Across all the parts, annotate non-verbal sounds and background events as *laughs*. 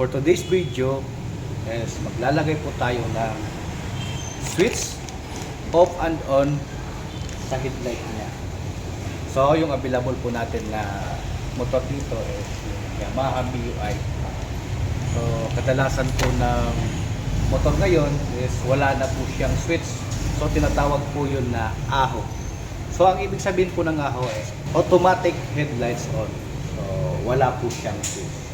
for today's video is maglalagay po tayo ng switch off and on sa headlight niya. So, yung available po natin na motor dito is yung Yamaha MIUI. So, kadalasan po ng motor ngayon is wala na po siyang switch. So, tinatawag po yun na AHO. So, ang ibig sabihin po ng AHO is automatic headlights on. So, wala po siyang switch.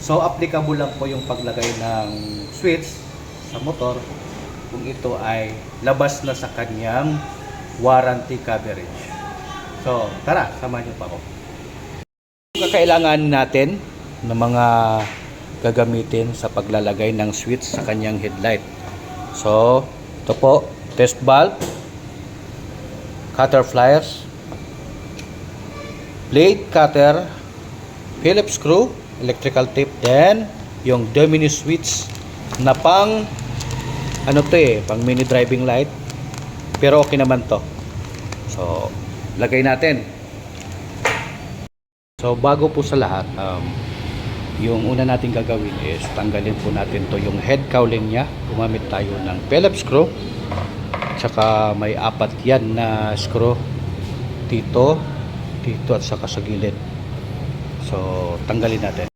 So, applicable lang po yung paglagay ng switch sa motor kung ito ay labas na sa kanyang warranty coverage. So, tara, samahan niyo pa ako. Kakailangan natin ng mga gagamitin sa paglalagay ng switch sa kanyang headlight. So, ito po, test valve, cutter pliers, blade cutter, Phillips screw, electrical tape, then yung Domino switch na pang ano to eh, pang mini driving light. Pero okay naman to. So, lagay natin. So, bago po sa lahat, um, yung una natin gagawin is tanggalin po natin to yung head cowling niya. Gumamit tayo ng Phillips screw. Tsaka may apat yan na screw dito, dito at saka sa gilid. So, tanggalin natin.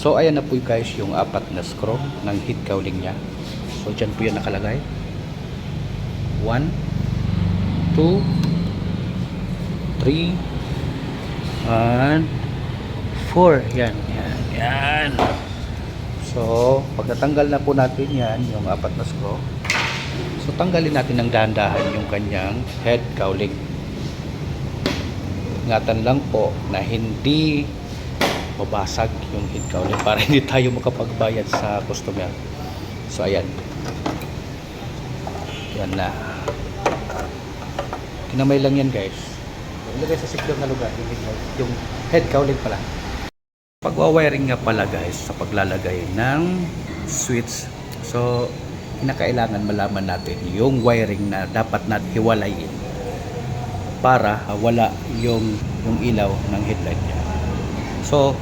So, ayan na po guys yung apat na screw ng head cowling niya. So, dyan po yan nakalagay. 1, 2, 3, and 4. Yan, yan, yan. So, pag natanggal na po natin yan, yung apat na screw, so tanggalin natin ng dahan-dahan yung kanyang head cowling. Ingatan lang po na hindi mabasag yung head cowling para *laughs* hindi tayo makapagbayad sa customer. So, ayan. Yan na. Kinamay lang yan guys. Ilagay sa secure na lugar yung, head- yung head cowling pala. Pagwa-wiring nga pala guys sa paglalagay ng switch. So, kinakailangan malaman natin yung wiring na dapat natin hiwalayin para ah, wala yung yung ilaw ng headlight niya. So,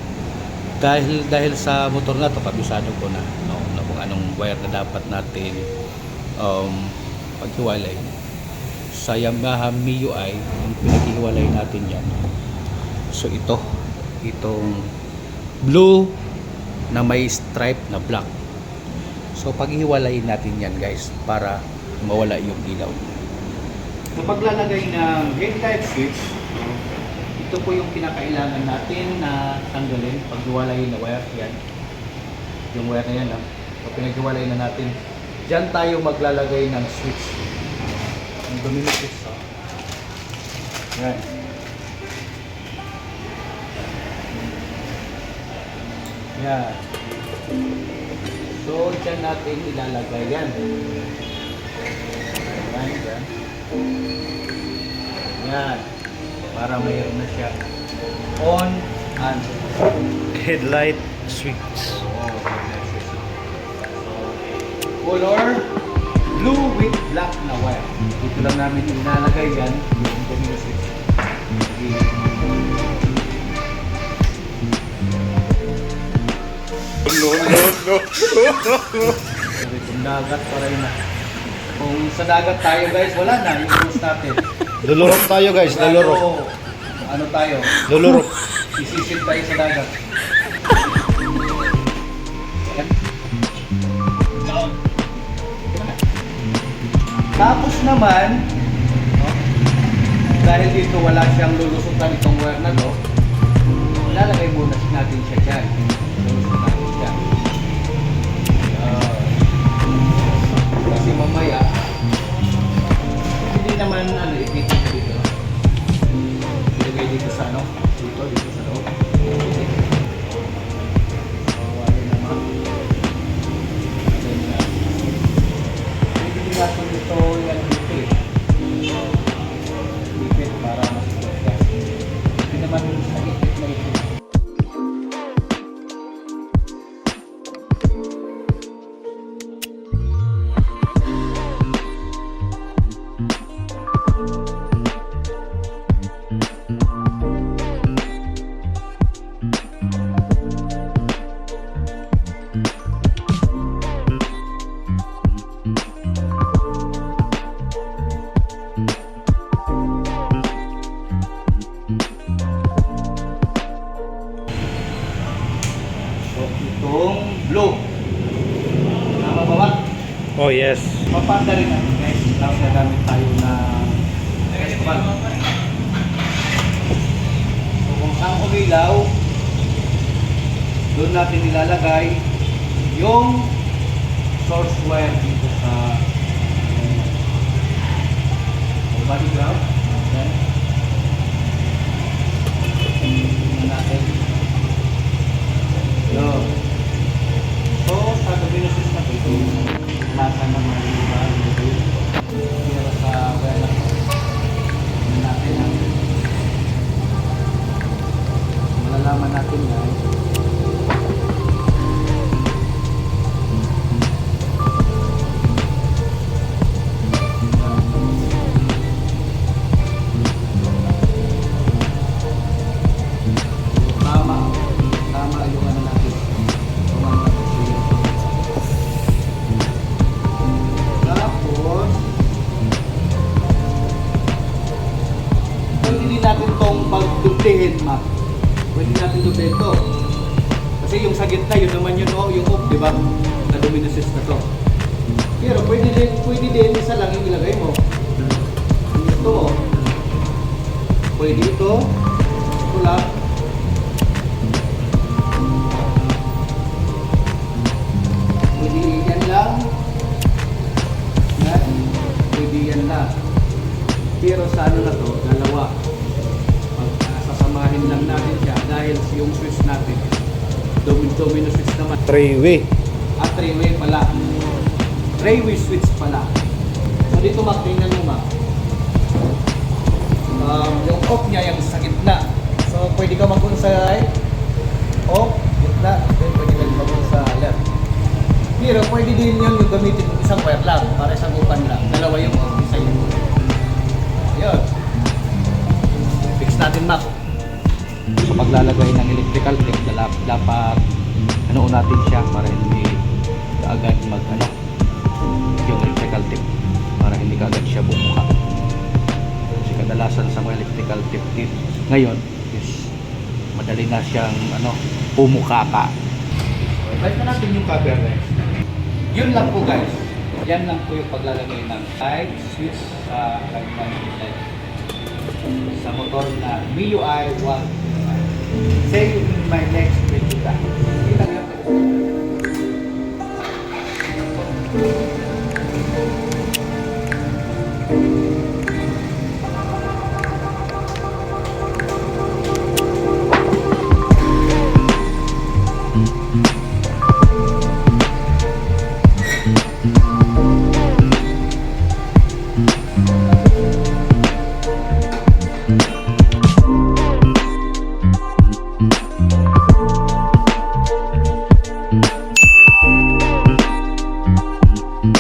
dahil dahil sa motor na to kabisado ko na no, na kung anong wire na dapat natin um, paghiwalay. Sa Yamaha MIUI yung pinaghiwalay natin yan. So ito itong blue na may stripe na black. So paghiwalay natin yan guys para mawala yung ilaw. Sa paglalagay ng headlight switch ito po yung kinakailangan natin na tanggalin paghiwalay na wire yan yung wire na yan ha? so pinaghiwalay na natin Diyan tayo maglalagay ng switch. Ang domino switch. Oh. Yan. Yan. So, dyan natin ilalagay yan. Yan, dyan. Yan. Para mayroon na siya on and headlight switch. color blue with black na wire. Dito lang namin inalagay yan yung domino switch. No, no, no. Sabi kung dagat pa rin na. Kung sa dagat tayo guys, wala na yung rules natin. Lulurok tayo guys, lulurok. Ano, tayo? Lulurok. Isisid tayo sa dagat. Tapos naman, no, dahil dito wala siyang lulusutan itong wire na to, ilalagay muna natin siya dyan. Lulusutan natin siya. Naman ano, ipikit dito. Ilagay dito sa ano, dito, dito kung blue. Tama ba ba? Oh, yes. Mapanda rin natin guys. Now, nagamit tayo na festival. So, kung saan kumilaw, doon natin nilalagay yung source wire dito sa uh, body ground. Then, natin. Yun. Dominicus na pagdublehin, ma'am. Pwede natin dublehin to. Kasi yung sa gitna, yun naman yun, oh, yung off, di ba? Na luminosys na to. Pero pwede din, pwede din, isa lang yung ilagay mo. Ito, oh. Pwede ito. Ito lang. Yung switch natin, domino, domino switch naman. Three-way. At three-way pala. Three-way switch pala. So dito Mac, tingnan mo Mac. Um, yung off niya yung sa gitna. So pwede ka mag sa right, off, gitna, then pwede ka mag sa left. Pero pwede din yun yung gamitin ng isang wire lang, para isang upan lang. Dalawa yung off, isa yung. Ayun. Fix natin Mac. Sa paglalagay ng electrical tape, dalap, dapat ano natin siya para hindi agad mag ano yung electrical tape para hindi ka agad siya bumuka kasi kadalasan sa mga electrical tape tip ngayon is madali na siyang ano pumuka ka Balik na natin yung cover guys yun. Lang po guys. Yan lang po yung paglalagay ng light switch sa kanilang light sa motor na MIUI 1 say in my next video Kita.